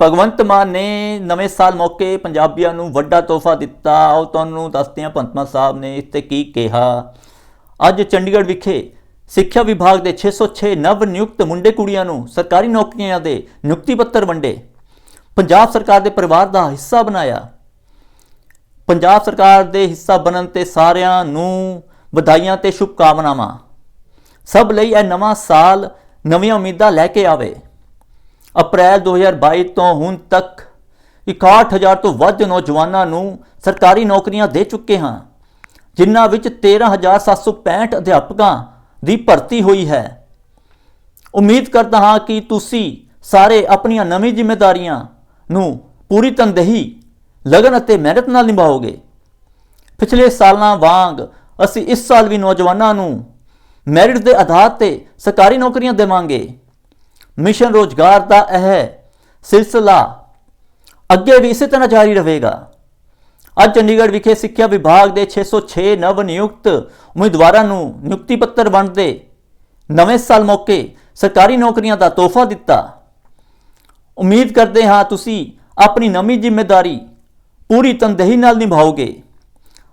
ਭਗਵੰਤ ਮਾਨ ਨੇ ਨਵੇਂ ਸਾਲ ਮੌਕੇ ਪੰਜਾਬੀਆਂ ਨੂੰ ਵੱਡਾ ਤੋਹਫਾ ਦਿੱਤਾ। ਆਓ ਤੁਹਾਨੂੰ ਦੱਸਦੇ ਹਾਂ ਭਗਵੰਤ ਸਾਹਿਬ ਨੇ ਇਸ ਤੇ ਕੀ ਕਿਹਾ। ਅੱਜ ਚੰਡੀਗੜ੍ਹ ਵਿਖੇ ਸਿੱਖਿਆ ਵਿਭਾਗ ਦੇ 606 ਨਵ ਨਿਯੁਕਤ ਮੁੰਡੇ ਕੁੜੀਆਂ ਨੂੰ ਸਰਕਾਰੀ ਨੌਕਰੀਆਂ ਦੇ ਨਿਯੁਕਤੀ ਪੱਤਰ ਵੰਡੇ। ਪੰਜਾਬ ਸਰਕਾਰ ਦੇ ਪਰਿਵਾਰ ਦਾ ਹਿੱਸਾ ਬਣਾਇਆ। ਪੰਜਾਬ ਸਰਕਾਰ ਦੇ ਹਿੱਸਾ ਬਣਨ ਤੇ ਸਾਰਿਆਂ ਨੂੰ ਵਧਾਈਆਂ ਤੇ ਸ਼ੁਭਕਾਮਨਾਵਾਂ। ਸਭ ਲਈ ਇਹ ਨਵਾਂ ਸਾਲ ਨਵੀਆਂ ਉਮੀਦਾਂ ਲੈ ਕੇ ਆਵੇ। ਅਪ੍ਰੈਲ 2022 ਤੋਂ ਹੁਣ ਤੱਕ 61000 ਤੋਂ ਵੱਧ ਨੌਜਵਾਨਾਂ ਨੂੰ ਸਰਕਾਰੀ ਨੌਕਰੀਆਂ ਦੇ ਚੁੱਕੇ ਹਾਂ, ਜਿਨ੍ਹਾਂ ਵਿੱਚ 13765 ਅਧਿਆਪਕਾਂ ਦੀ ਭਰਤੀ ਹੋਈ ਹੈ। ਉਮੀਦ ਕਰਦਾ ਹਾਂ ਕਿ ਤੁਸੀਂ ਸਾਰੇ ਆਪਣੀਆਂ ਨਵੀਂ ਜ਼ਿੰਮੇਵਾਰੀਆਂ ਨੂੰ ਪੂਰੀ ਤਨਦੇਹੀ, ਲਗਨ ਅਤੇ ਮਿਹਨਤ ਨਾਲ ਨਿਭਾਓਗੇ। ਪਿਛਲੇ ਸਾਲਾਂ ਵਾਂਗ ਅਸੀਂ ਇਸ ਸਾਲ ਵੀ ਨੌਜਵਾਨਾਂ ਨੂੰ ਮੈਰਿਟ ਦੇ ਆਧਾਰ ਤੇ ਸਰਕਾਰੀ ਨੌਕਰੀਆਂ ਦੇਵਾਂਗੇ। ਮਿਸ਼ਨ ਰੋਜ਼ਗਾਰ ਦਾ ਇਹ ਸਿਲਸਿਲਾ ਅੱਗੇ ਵੀ ਇਸੇ ਤਰ੍ਹਾਂ ਜਾਰੀ ਰਹੇਗਾ। ਅੱਜ ਚੰਡੀਗੜ੍ਹ ਵਿਖੇ ਸਿੱਖਿਆ ਵਿਭਾਗ ਦੇ 606 ਨਵ ਨਿਯੁਕਤ ਉਮੀਦਵਾਰਾਂ ਨੂੰ ਨਿਯੁਕਤੀ ਪੱਤਰ ਵੰਡਦੇ ਨਵੇਂ ਸਾਲ ਮੌਕੇ ਸਰਕਾਰੀ ਨੌਕਰੀਆਂ ਦਾ ਤੋਹਫਾ ਦਿੱਤਾ। ਉਮੀਦ ਕਰਦੇ ਹਾਂ ਤੁਸੀਂ ਆਪਣੀ ਨਵੀਂ ਜ਼ਿੰਮੇਵਾਰੀ ਪੂਰੀ ਤਨਦੇਹੀ ਨਾਲ ਨਿਭਾਓਗੇ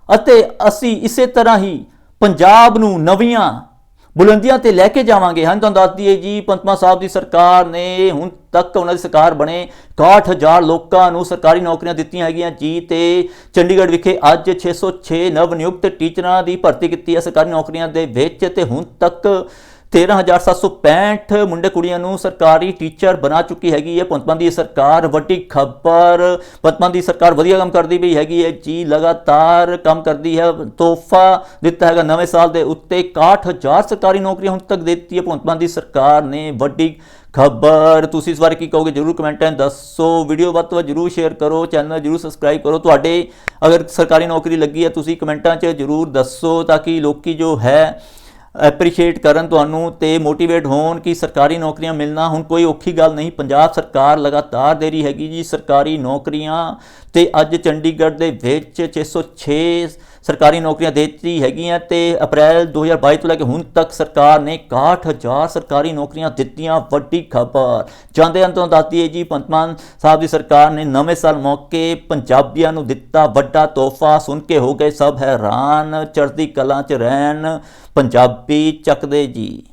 ਅਤੇ ਅਸੀਂ ਇਸੇ ਤਰ੍ਹਾਂ ਹੀ ਪੰਜਾਬ ਨੂੰ ਨਵੀਆਂ ਬੁਲੰਦੀਆਂ ਤੇ ਲੈ ਕੇ ਜਾਵਾਂਗੇ। ਹਨ ਤੁਹਾਨੂੰ ਦੱਸ ਦਈਏ ਜੀ ਪੰਤਮਾ ਸਾਹਿਬ ਦੀ ਸਰਕਾਰ ਨੇ ਹੁਣ ਤੱਕ ਉਹਨਾਂ ਦੀ ਸਰਕਾਰ ਬਣੇ। 61000 ਲੋਕਾਂ ਨੂੰ ਸਰਕਾਰੀ ਨੌਕਰੀਆਂ ਦਿੱਤੀਆਂ ਹੈਗੀਆਂ। ਜੀ ਤੇ ਚੰਡੀਗੜ੍ਹ ਵਿਖੇ ਅੱਜ 606 ਨਵ ਨਿਯੁਕਤ ਟੀਚਰਾਂ ਦੀ ਭਰਤੀ ਕੀਤੀ ਹੈ ਸਰਕਾਰੀ ਨੌਕਰੀਆਂ ਦੇ ਵਿੱਚ ਤੇ ਹੁਣ ਤੱਕ 13765 ਮੁੰਡੇ ਕੁੜੀਆਂ ਨੂੰ ਸਰਕਾਰੀ ਟੀਚਰ ਬਣਾ ਚੁੱਕੀ ਹੈਗੀ ਹੈ। ਪੰਤਮਾਨ ਦੀ ਸਰਕਾਰ ਵੱਡੀ ਖਬਰ। ਪੰਤਮਾਨ ਦੀ ਸਰਕਾਰ ਵਧੀਆ ਕੰਮ ਕਰਦੀ ਵੀ ਹੈਗੀ ਹੈ। ਜੀ ਲਗਾਤਾਰ ਕੰਮ ਕਰਦੀ ਹੈ। ਤੋਹਫਾ ਦਿੱਤਾ ਹੈਗਾ ਨਵੇਂ ਸਾਲ ਦੇ ਉੱਤੇ। 61000 ਸਰਕਾਰੀ ਨੌਕਰੀਆਂ ਹੁਣ ਤੱਕ ਦਿੱਤੀ ਹੈ ਪੰਤਮਾਨ ਦੀ ਸਰਕਾਰ ਨੇ ਵੱਡੀ ਖਬਰ। ਤੁਸੀਂ ਇਸ ਬਾਰੇ ਕੀ ਕਹੋਗੇ? ਜਰੂਰ ਕਮੈਂਟਾਂ 'ਚ ਦੱਸੋ। ਵੀਡੀਓ ਵੱਧ ਤੋਂ ਵੱਧ ਜਰੂਰ ਸ਼ੇਅਰ ਕਰੋ। ਚੈਨਲ ਜਰੂਰ ਸਬਸਕ੍ਰਾਈਬ ਕਰੋ। ਤੁਹਾਡੇ ਅਗਰ ਸਰਕਾਰੀ ਨੌਕਰੀ ਲੱਗੀ ਹੈ, ਤੁਸੀਂ ਕਮੈਂਟਾਂ 'ਚ ਜਰੂਰ ਦੱਸੋ ਤਾਂ ਕਿ ਲੋਕੀ ਜੋ ਹੈ ਐਪਰੀਸ਼ੀਏਟ ਕਰਨ ਤੁਹਾਨੂੰ ਤੇ ਮੋਟੀਵੇਟ ਹੋਣ ਕਿ ਸਰਕਾਰੀ ਨੌਕਰੀਆਂ ਮਿਲਣਾ। ਹੁਣ ਕੋਈ ਔਖੀ ਗੱਲ ਨਹੀਂ, ਪੰਜਾਬ ਸਰਕਾਰ ਲਗਾਤਾਰ ਦੇ ਰਹੀ ਹੈਗੀ ਜੀ ਸਰਕਾਰੀ ਨੌਕਰੀਆਂ ਤੇ ਅੱਜ ਚੰਡੀਗੜ੍ਹ ਦੇ ਵਿੱਚ 606 ਸਰਕਾਰੀ ਨੌਕਰੀਆਂ ਦੇ ਦਿੱਤੀ ਹੈਗੀਆਂ ਤੇ ਅਪ੍ਰੈਲ 2022 ਤੋਂ ਲੈ ਕੇ ਹੁਣ ਤੱਕ ਸਰਕਾਰ ਨੇ 61000 ਸਰਕਾਰੀ ਨੌਕਰੀਆਂ ਦਿੱਤੀਆਂ। ਵੱਡੀ ਖਬਰ। ਜਾਂਦੇ ਹਨ ਤੋਂ ਦੱਸ ਦਈਏ ਜੀ ਪੰਤਮਾਨ ਸਾਹਿਬ ਦੀ ਸਰਕਾਰ ਨੇ ਨਵੇਂ ਸਾਲ ਮੌਕੇ ਪੰਜਾਬੀਆਂ ਨੂੰ ਦਿੱਤਾ ਵੱਡਾ ਤੋਹਫਾ। ਸੁਣ ਕੇ ਹੋ ਗਏ ਸਭ ਹੈਰਾਨ। ਚੜ੍ਹਦੀ ਕਲਾ 'ਚ ਰਹਿਣ ਪੰਜਾਬੀ ਚੱਕਦੇ ਜੀ।